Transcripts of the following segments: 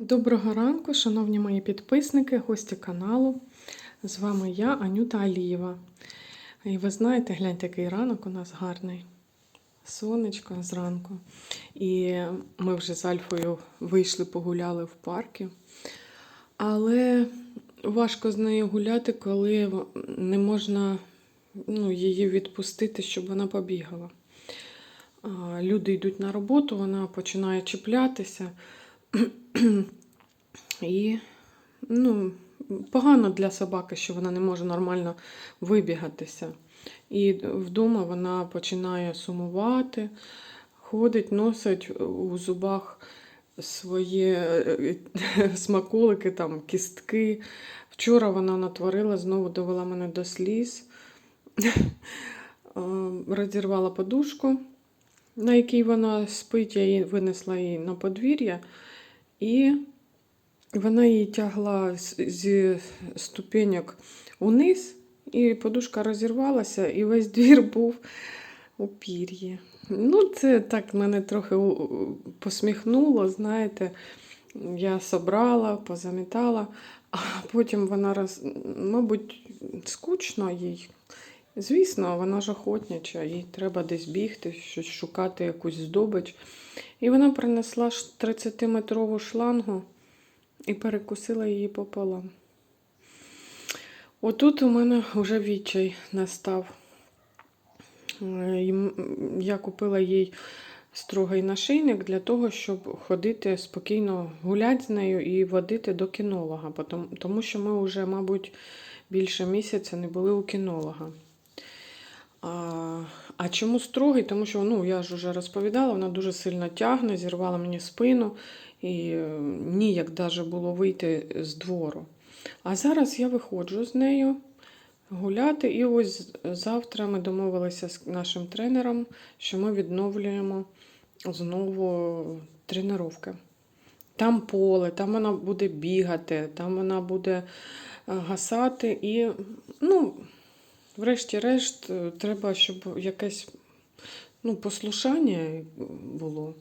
Доброго ранку, шановні мої підписники, гості каналу. З вами я, Анюта Алієва. І ви знаєте, гляньте, який ранок у нас гарний. Сонечко зранку. І ми вже з Альфою вийшли, погуляли в парку. Але важко з нею гуляти, коли не можна ну, її відпустити, щоб вона побігала. Люди йдуть на роботу, вона починає чіплятися. І ну, погано для собаки, що вона не може нормально вибігатися. І вдома вона починає сумувати, ходить, носить у зубах свої е, смаколики, там, кістки. Вчора вона натворила, знову довела мене до сліз, Е, розірвала подушку, на якій вона спить, я її винесла її на подвір'я. І вона її тягла зі ступеньок униз, і подушка розірвалася, і весь двір був у пір'ї. Ну, це так мене трохи посміхнуло, знаєте. Я собрала, позамітала, а потім вона роз... мабуть, скучно їй. Звісно, вона ж охотняча, їй треба десь бігти, щось шукати якусь здобич. І вона принесла 30-метрову шлангу і перекусила її пополам. Отут у мене вже відчай настав. Е, Я купила їй строгий нашийник для того, щоб ходити спокійно гуляти з нею і водити до кінолога, тому що ми вже, мабуть, більше місяця не були у кінолога. А, а чому строгий? Тому що ну, я ж вже розповідала, вона дуже сильно тягне, зірвала мені спину і ніяк даже було вийти з двору. А зараз я виходжу з нею гуляти, і ось завтра ми домовилися з нашим тренером, що ми відновлюємо знову тренування. Там поле, там вона буде бігати, там вона буде е, гасати і, ну, Врешті-решт, е, треба, щоб якесь ну, послушання було.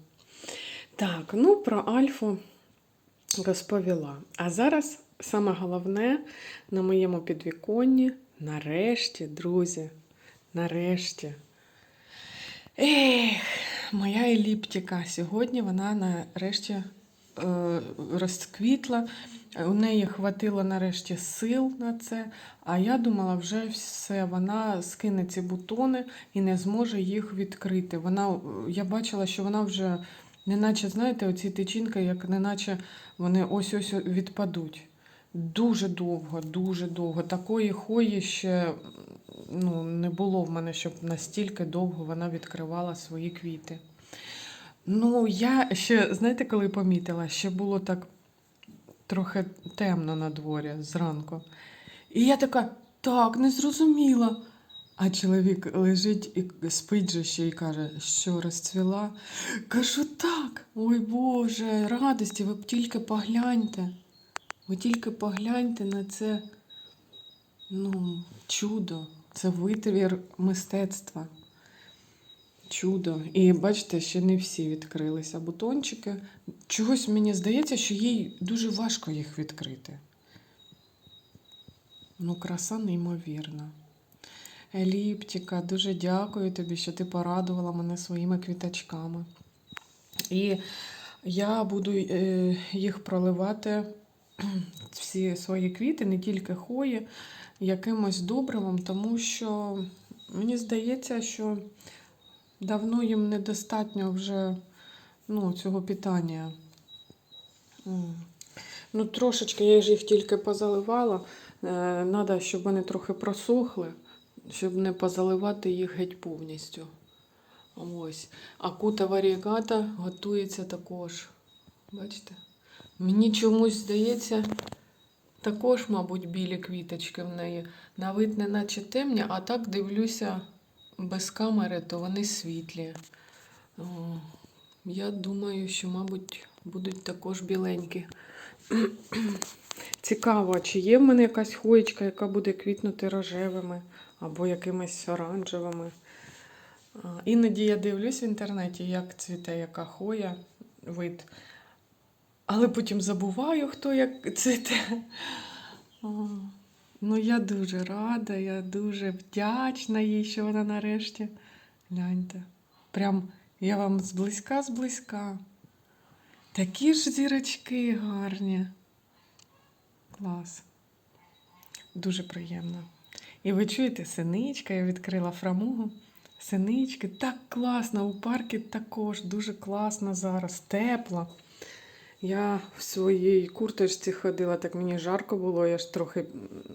Так, ну про Альфу розповіла. А зараз саме головне на моєму підвіконні, нарешті, друзі, нарешті. Ех, моя еліптика. Сьогодні вона нарешті розквітла. У неї хватило нарешті сил на це. А я думала, вже все, вона скине ці бутони і не зможе їх відкрити. Вона, я бачила, що вона вже, неначе, знаєте, оці тичинки, як неначе вони ось-ось відпадуть. Дуже довго, дуже довго. Такої хої ще ну, не було в мене, щоб настільки довго вона відкривала свої квіти. Ну, я ще, знаєте, коли помітила, ще було так трохи темно на дворі зранку. І я така, так, не зрозуміла. А чоловік лежить і спить же ще і каже, що розцвіла. Кажу, так, ой Боже, радості, ви б тільки погляньте. Ви тільки погляньте на це ну, чудо, це витвір мистецтва. Чудо. І бачите, ще не всі відкрилися бутончики. Чогось мені здається, що їй дуже важко їх відкрити. Ну, краса неймовірна. Еліптіка, дуже дякую тобі, що ти порадувала мене своїми квіточками. І я буду е, їх проливати, всі свої квіти, не тільки хої, якимось добривом, тому що мені здається, що давно їм недостатньо вже ну, цього питання. Ну, трошечки я ж їх тільки позаливала. Треба, щоб вони трохи просохли, щоб не позаливати їх геть повністю. Ось. А кута варігата готується також. Бачите? Мені чомусь здається, також, мабуть, білі квіточки в неї. На вид не наче темні, а так дивлюся без камери, то вони світлі. Я думаю, що, мабуть, будуть також біленькі. Цікаво, чи є в мене якась хоєчка, яка буде квітнути рожевими або якимись оранжевими. Іноді я дивлюсь в інтернеті, як цвіте яка хоя, вид. але потім забуваю, хто як цвіте. Ну, я дуже рада, я дуже вдячна їй, що вона нарешті. Гляньте. Прям я вам зблизька зблизька. Такі ж зірочки гарні. Клас. Дуже приємно. І ви чуєте, синичка, я відкрила фрамугу. Синички, так класно, у парку також дуже класно зараз, тепло. Я в своїй курточці ходила, так мені жарко було, я ж трохи,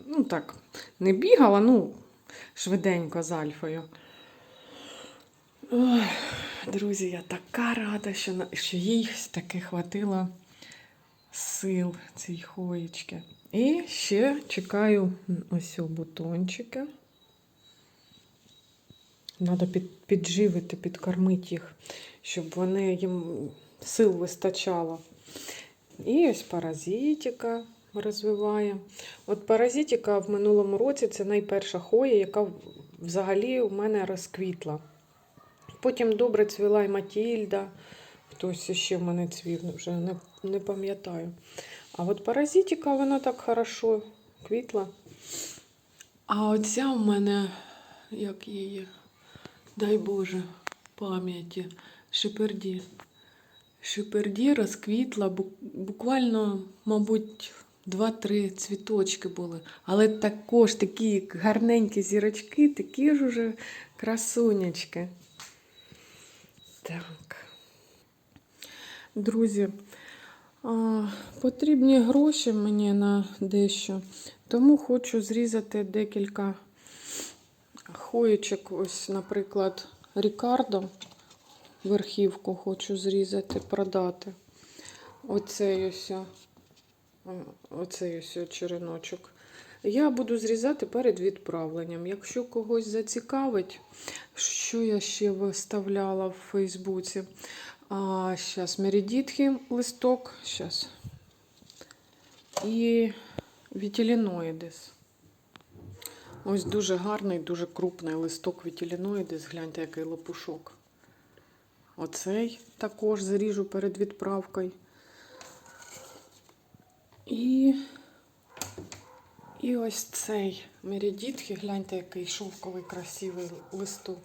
ну так, не бігала, ну, швиденько з Альфою. Ой, друзі, я така рада, що, що їй таки хватило сил цій хоєчки. І ще чекаю ось о бутончики. Треба під, підживити, підкормити їх, щоб вони їм сил вистачало. І ось паразитика розвиває. От паразитика в минулому році це найперша хоя, яка взагалі у мене розквітла. Потім добре цвіла і Матільда. Хтось ще в мене цвів, вже не, не пам'ятаю. А от паразитика, вона так хорошо квітла. А оця у мене, як її, дай Боже, пам'яті, шиперді. Шиперді розквітла буквально, мабуть, два-три цвіточки були. Але також такі гарненькі зірочки, такі ж уже красунечки. Так. Друзі, потрібні гроші мені на дещо, тому хочу зрізати декілька хоєчок. Ось, наприклад, Рікардо. Верхівку хочу зрізати, продати. Оцей ось, оцей ось череночок. Я буду зрізати перед відправленням. Якщо когось зацікавить, що я ще виставляла в Фейсбуці. А, зараз меридітхи листок. Щас. І вітіліноїдес. Ось дуже гарний, дуже крупний листок вітіліноїдес. Гляньте, який лопушок. Оцей також зріжу перед відправкою. І, і ось цей меридітхи, гляньте, який шовковий красивий листок.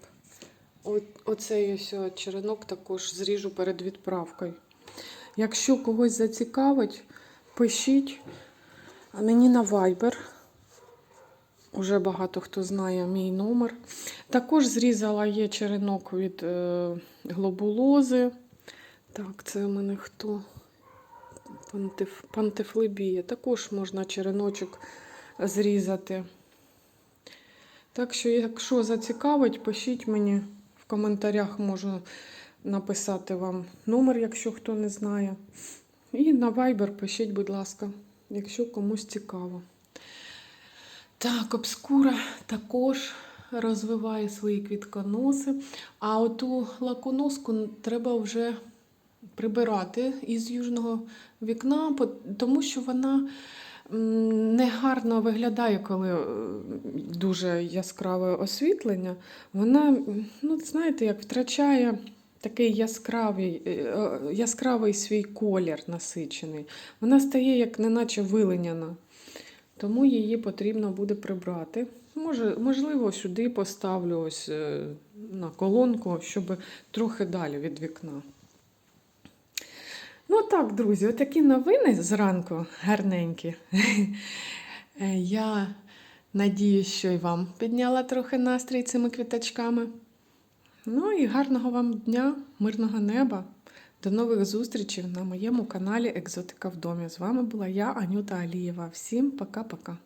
Оцей ось черенок також зріжу перед відправкою. Якщо когось зацікавить, пишіть мені на Viber. Уже багато хто знає мій номер. Також зрізала є черенок від е, глобулози. Так, це у мене хто? Пантеф, пантефлебія. Також можна череночок зрізати. Так що, якщо зацікавить, пишіть мені в коментарях, можу написати вам номер, якщо хто не знає. І на Viber пишіть, будь ласка, якщо комусь цікаво. Так, обскура також розвиває свої квітконоси. А оту лаконоску треба вже прибирати із южного вікна, тому що вона негарно виглядає, коли е, дуже яскраве освітлення. Вона, ну, знаєте, як втрачає такий яскравий, е, е, яскравий свій колір насичений. Вона стає як неначе вилиняна. Тому її потрібно буде прибрати. Може, можливо, сюди поставлю ось е, на колонку, щоб трохи далі від вікна. Ну так, друзі, отакі новини зранку гарненькі. Е, Я надіюсь, що і вам підняла трохи настрій цими квіточками. Ну і гарного вам дня, мирного неба. До нових зустрічей на моєму каналі Екзотика в домі. З вами була я, Анюта Алієва. Всім пока-пока.